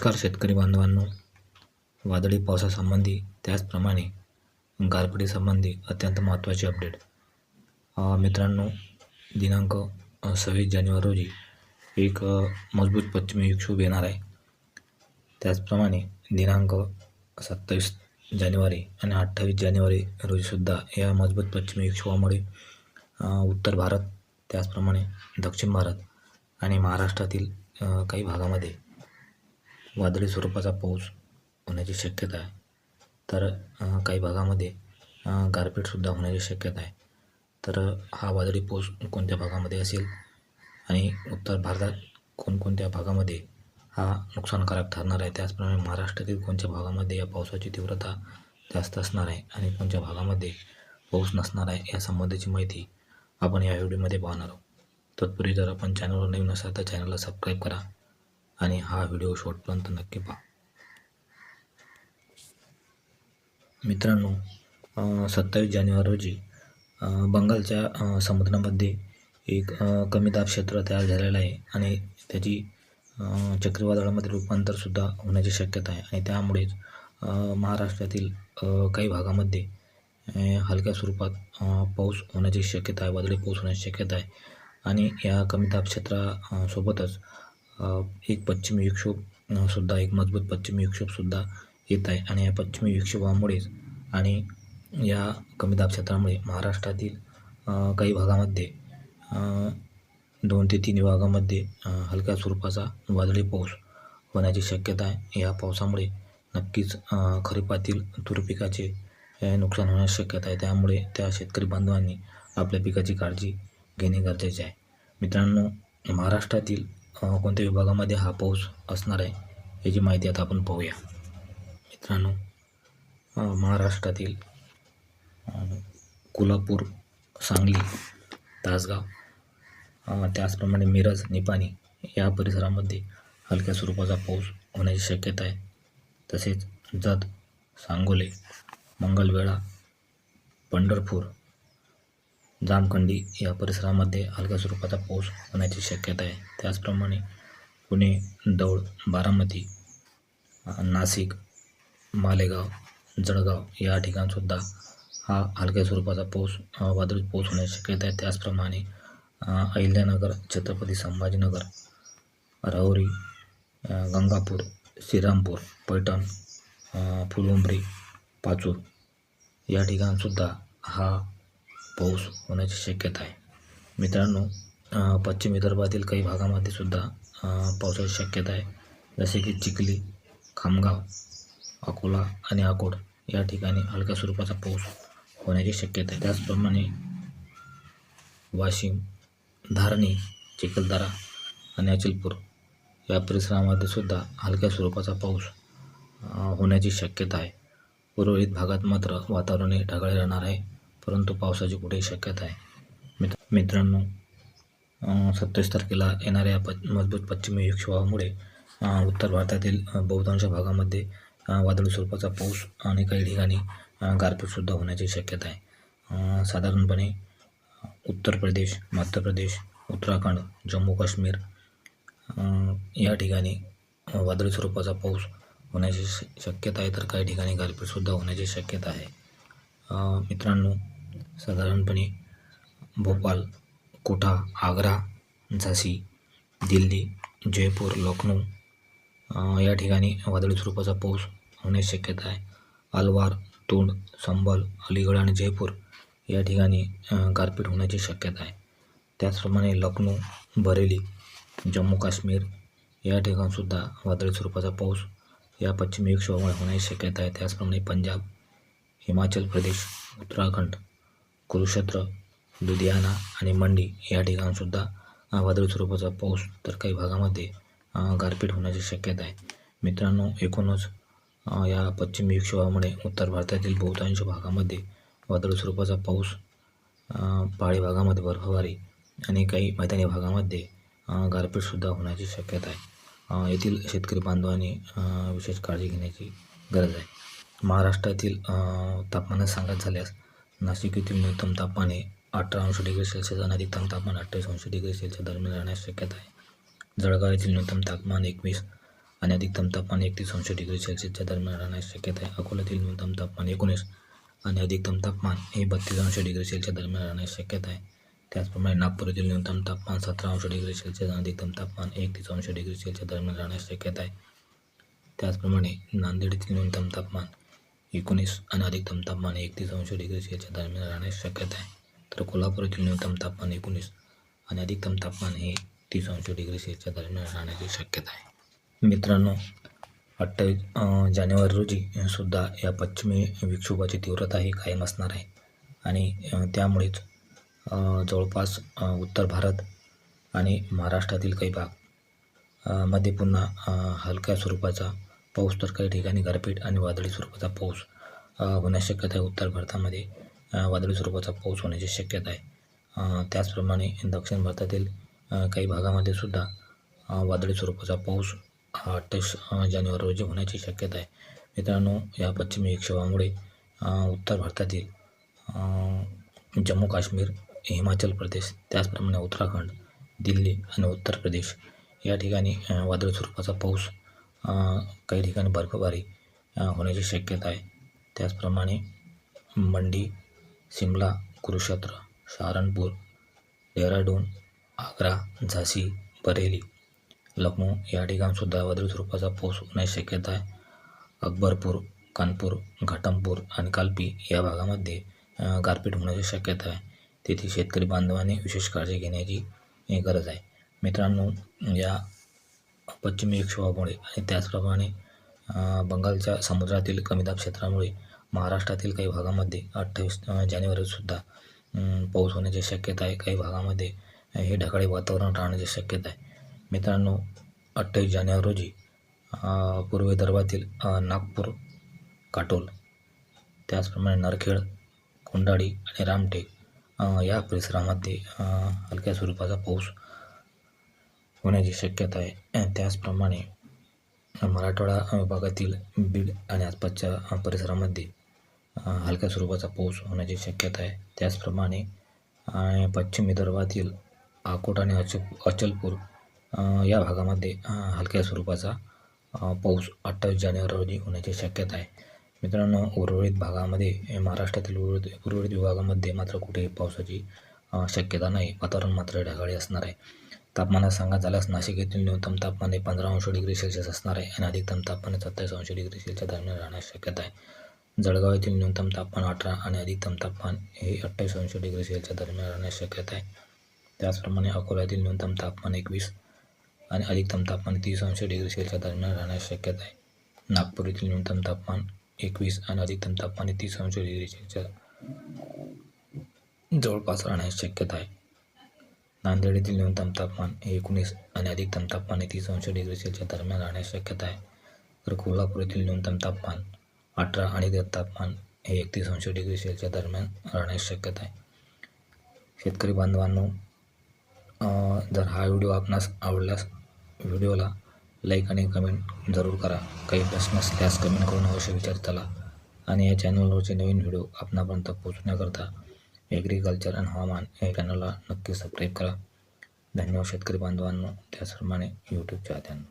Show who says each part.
Speaker 1: नमस्कार शेतकरी बांधवांनो. वादळी पावसासंबंधी त्याचप्रमाणे गारपिटीसंबंधी अत्यंत महत्त्वाचे अपडेट मित्रांनो दिनांक सव्वीस जानेवारी रोजी एक मजबूत पश्चिमी विक्षोभ येणार आहे. त्याचप्रमाणे दिनांक सत्तावीस जानेवारी आणि अठ्ठावीस जानेवारी रोजीसुद्धा या मजबूत पश्चिमी विक्षोभामुळे उत्तर भारत त्याचप्रमाणे दक्षिण भारत आणि महाराष्ट्रातील काही भागामध्ये वादळी स्वरूपाचा पाऊस होण्याची शक्यता आहे. तर काही भागामध्ये गारपीटसुद्धा होण्याची शक्यता आहे. तर हा वादळी पाऊस कोणत्या भागामध्ये असेल आणि उत्तर भारतात कोणकोणत्या भागामध्ये हा नुकसानकारक ठरणार आहे? त्याचप्रमाणे महाराष्ट्रातील कोणत्या भागामध्ये या पावसाची तीव्रता जास्त असणार आहे आणि कोणत्या भागामध्ये पाऊस नसणार आहे या संबंधीची माहिती आपण या व्हिडिओमध्ये पाहणार आहोत. तत्पूर्वी जर आपण चॅनलवर नवीन असाल तर चॅनलला सबस्क्राईब करा. आणि हा व्हिडिओ शॉर्टपर्यंत नक्की पहा. मित्रांनो सत्तावीस जानेवारी रोजी बंगालच्या समुद्रामध्ये एक कमी दाब क्षेत्र तयार झालेलं आहे आणि त्याची चक्रीवादळामध्ये रूपांतरसुद्धा होण्याची शक्यता आहे. आणि त्यामुळेच महाराष्ट्रातील काही भागामध्ये हलक्या स्वरूपात पाऊस होण्याची शक्यता आहे वादळी पाऊस होण्याची शक्यता आहे. आणि या कमी दाब क्षेत्रासोबतच एक पश्चिमी विक्षोभ सुद्धा एक मजबूत पश्चिमी विक्षोभसुद्धा येत आहे. आणि या पश्चिमी विक्षोभामुळेच आणि या कमी दाब क्षेत्रामुळे महाराष्ट्रातील काही भागामध्ये दोन ते तीन विभागामध्ये हलक्या स्वरूपाचा वादळी पाऊस होण्याची शक्यता आहे. या पावसामुळे नक्कीच खरीपातील तूर पिकाचे नुकसान होण्याची शक्यता आहे. त्यामुळे त्या शेतकरी बांधवांनी आपल्या पिकाची काळजी घेणे गरजेचे आहे. मित्रांनो महाराष्ट्रातील कोणत्या विभागामध्ये हा पाऊस असणार आहे याची माहिती आता आपण पाहूया. मित्रांनो महाराष्ट्रातील कोल्हापूर सांगली तासगाव त्याचप्रमाणे मिरज निपाणी या परिसरामध्ये हलक्या स्वरूपाचा पाऊस होण्याची शक्यता आहे. तसेच जत सांगोले मंगलवेळा पंढरपूर जामखंडी या परिसरामध्ये हलक्या स्वरूपाचा पाऊस होण्याची शक्यता आहे. त्याचप्रमाणे पुणे दौड बारामती नाशिक मालेगाव जळगाव या ठिकाणसुद्धा हा हलक्या स्वरूपाचा पाऊस वादळी पाऊस होण्याची शक्यता आहे. त्याचप्रमाणे अहिल्यानगर छत्रपती संभाजीनगर राहुरी गंगापूर श्रीरामपूर पैठण फुलुंबरी पाचूर या ठिकाणसुद्धा हा पाऊस होण्याची शक्यता आहे. मित्रांनो पश्चिम विदर्भातील काही भागामध्ये सुद्धा पावसाची शक्यता आहे. जसे की चिखली खामगाव अकोला आणि अकोट या ठिकाणी हलक्या स्वरूपाचा पाऊस होण्याची शक्यता आहे. त्याचप्रमाणे वाशिम धारणी चिखलदरा आणि अचलपूर या परिसरामध्ये सुद्धा हलक्या स्वरूपाचा पाऊस होण्याची शक्यता आहे. उर्वरित भागात मात्र वातावरण हे ढगाळे राहणार आहे. परंतु पावसाची कुठेही शक्यता आहे. मित्र मित्रांनो सत्तावीस तारखेला येणाऱ्या प मजबूत पश्चिमी विक्षोभामुळे उत्तर भारतातील बहुतांश भागामध्ये वादळी स्वरूपाचा पाऊस आणि काही ठिकाणी गारपीटसुद्धा होण्याची शक्यता आहे. साधारणपणे उत्तर प्रदेश मध्य प्रदेश उत्तराखंड जम्मू काश्मीर या ठिकाणी वादळी स्वरूपाचा पाऊस होण्याची श शक्यता आहे तर काही ठिकाणी गारपीटसुद्धा होण्याची शक्यता आहे. मित्रांनो साधारणपणे भोपाल कोटा आग्रा झाशी दिल्ली जयपूर लखनौ या ठिकाणी वादळी स्वरूपाचा पाऊस होण्याची शक्यता आहे. अलवार तोंड संबल अलीगढ आणि जयपूर या ठिकाणी गारपीट होण्याची शक्यता आहे. त्याचप्रमाणे लखनौ बरेली जम्मू काश्मीर या ठिकाणसुद्धा वादळी स्वरूपाचा पाऊस या पश्चिमी विक्षोभामुळे होण्याची शक्यता आहे. त्याचप्रमाणे पंजाब हिमाचल प्रदेश उत्तराखंड कुरुक्षेत्र लुधियाना आणि मंडी या ठिकाणसुद्धा वादळी स्वरूपाचा पाऊस तर काही भागामध्ये गारपीट होण्याची शक्यता आहे. मित्रांनो एकूणच या पश्चिम विक्षोभामुळे उत्तर भारतातील बहुतांश भागामध्ये वादळी स्वरूपाचा पाऊस पहाडी भागामध्ये बर्फवारी आणि काही मैदानी भागामध्ये गारपीटसुद्धा होण्याची शक्यता आहे. येथील शेतकरी बांधवांनी विशेष काळजी घेण्याची गरज आहे. महाराष्ट्रातील तापमानात सांगत झाल्यास नाशिक येथील न्यूनतम तापमान हे अठरा अंश डिग्री सेल्सिअस आणि अधिकतम तापमान अठ्ठावीस अंश डिग्री सेल्सिअस दरम्यान राहण्याची शक्यता आहे. जळगाव येथील न्यूनतम तापमान एकवीस आणि अधिकतम तापमान एकतीस अंश डिग्री सेल्सिअसच्या दरम्यान राहण्याची शक्यता आहे. अकोल्यातील न्यूनतम तापमान एकोणीस आणि अधिकतम तापमान हे बत्तीस अंश डिग्री सेल्सिअस दरम्यान राहण्याची शक्यता आहे. त्याचप्रमाणे नागपूर येथील न्यूनतम तापमान सतरा अंश डिग्री सेल्सिअस आणि अधिकतम तापमान एकतीस अंश डिग्री सेल्सिअस दरम्यान राहण्याची शक्यता आहे. त्याचप्रमाणे नांदेड येथील न्यूनतम तापमान एकोणीस आणि अधिकतम तापमान एकतीस अंश डिग्री सेल्सिअसच्या दरम्यान राहण्याची शक्यता आहे. तर कोल्हापूर येथील न्यूनतम तापमान एकोणीस आणि अधिकतम तापमान हे तीस अंश डिग्री सेल्सिअसच्या दरम्यान राहण्याची शक्यता आहे. मित्रांनो अठ्ठावीस जानेवारी रोजी सुद्धा या पश्चिमी विक्षोभाची तीव्रता ही कायम असणार आहे. आणि त्यामुळेच जवळपास उत्तर भारत आणि महाराष्ट्रातील काही भागमध्ये पुन्हा हलक्या स्वरूपाचा पाऊस तर काही ठिकाणी गारपीट आणि वादळी स्वरूपाचा पाऊस होण्याची शक्यता आहे. उत्तर भारतामध्ये वादळी स्वरूपाचा पाऊस होण्याची शक्यता आहे. त्याचप्रमाणे दक्षिण भारतातील काही भागामध्ये सुद्धा वादळी स्वरूपाचा पाऊस अठ्ठावीस जानेवारी रोजी होण्याची शक्यता आहे. मित्रांनो या पश्चिमी विक्षोभामुळे उत्तर भारतातील जम्मू काश्मीर हिमाचल प्रदेश त्याचप्रमाणे उत्तराखंड दिल्ली आणि उत्तर प्रदेश या ठिकाणी वादळी स्वरूपाचा पाऊस काही ठिकाणी बर्फबारी होण्याची शक्यता आहे. त्याचप्रमाणे मंडी शिमला कुरुक्षेत्र सहारणपूर डेहराडून आग्रा झाशी बरेली लखनौ या ठिकाणसुद्धा वादळी स्वरूपाचा पाऊस होण्याची शक्यता आहे. अकबरपूर कानपूर घाटमपूर आणि कालपी या भागामध्ये गारपीट होण्याची शक्यता आहे. तेथे शेतकरी बांधवांनी विशेष काळजी घेण्याची गरज आहे. मित्रांनो या पश्चिमी विक्षोभामुळे आणि त्याचप्रमाणे बंगालच्या समुद्रातील कमीदाब क्षेत्रामुळे महाराष्ट्रातील काही भागामध्ये अठ्ठावीस जानेवारीसुद्धा पाऊस होण्याची शक्यता आहे. काही भागामध्ये हे ढगाळी वातावरण राहण्याची शक्यता आहे. मित्रांनो अठ्ठावीस जानेवारी रोजी अं, पूर्व विदर्भातील नागपूर काटोल त्याचप्रमाणे नरखेड कोंडाळी आणि रामटेक या परिसरामध्ये हलक्या स्वरूपाचा पाऊस होण्याची शक्यता आहे. त्याचप्रमाणे मराठवाडा विभागातील बीड आणि आसपासच्या परिसरामध्ये हलक्या स्वरूपाचा पाऊस होण्याची शक्यता आहे. त्याचप्रमाणे पश्चिम विदर्भातील अकोट आणि अच अचलपूर या भागामध्ये हलक्या स्वरूपाचा पाऊस अठ्ठावीस जानेवारी रोजी होण्याची शक्यता आहे. मित्रांनो उर्वरित भागामध्ये महाराष्ट्रातील उर्वरित उर्वरित विभागामध्ये मात्र कुठेही पावसाची शक्यता नाही. वातावरण मात्र ढगाळी असणार आहे. तापमानात सांगत झाल्यास नाशिक येथील न्यूनतम तापमान हे पंधरा अंश डिग्री सेल्सिअस असणार आहे आणि अधिकतम तापमान सत्तावीस अंश डिग्री सेल्सिअस दरम्यान राहण्याची शक्यता आहे. जळगाव येथील न्यूनतम तापमान अठरा आणि अधिकतम तापमान हे अठ्ठावीस अंश डिग्री सेल्सिअस दरम्यान राहण्याची शक्यता आहे. त्याचप्रमाणे अकोला येथील न्यूनतम तापमान एकवीस आणि अधिकतम तापमान तीस अंश डिग्री सेल्सिअस दरम्यान राहण्याची शक्यता आहे. नागपूर येथील न्यूनतम तापमान एकवीस आणि अधिकतम तापमान तीस अंश डिग्री सेल्सिअस जवळपास राहण्याची शक्यता आहे. नांदेड येथील न्यूनतम तापमान हे एकोणीस आणि अधिकतम तापमान हे तीस अंश डिग्री सेल्सिअसच्या दरम्यान राहण्याची शक्यता आहे. तर कोल्हापूर येथील न्यूनतम तापमान अठरा आणि तापमान हे एकतीस अंश डिग्री सेल्सिअसच्या दरम्यान राहण्याची शक्यता आहे. शेतकरी बांधवांनो जर हा व्हिडिओ आपणास आवडल्यास व्हिडिओला लाईक आणि कमेंट जरूर करा. काही प्रश्न असल्यास कमेंट करून अवश्य विचार चला आणि या चॅनलवरचे नवीन व्हिडिओ आपणापर्यंत पोहोचण्याकरता ॲग्रिकल्चर आणि हवामान या चॅनलला नक्की सबस्क्राईब करा धन्यवाद शेतकरी बांधवांनो त्याचप्रमाणे यूट्यूब चाहत्यांनो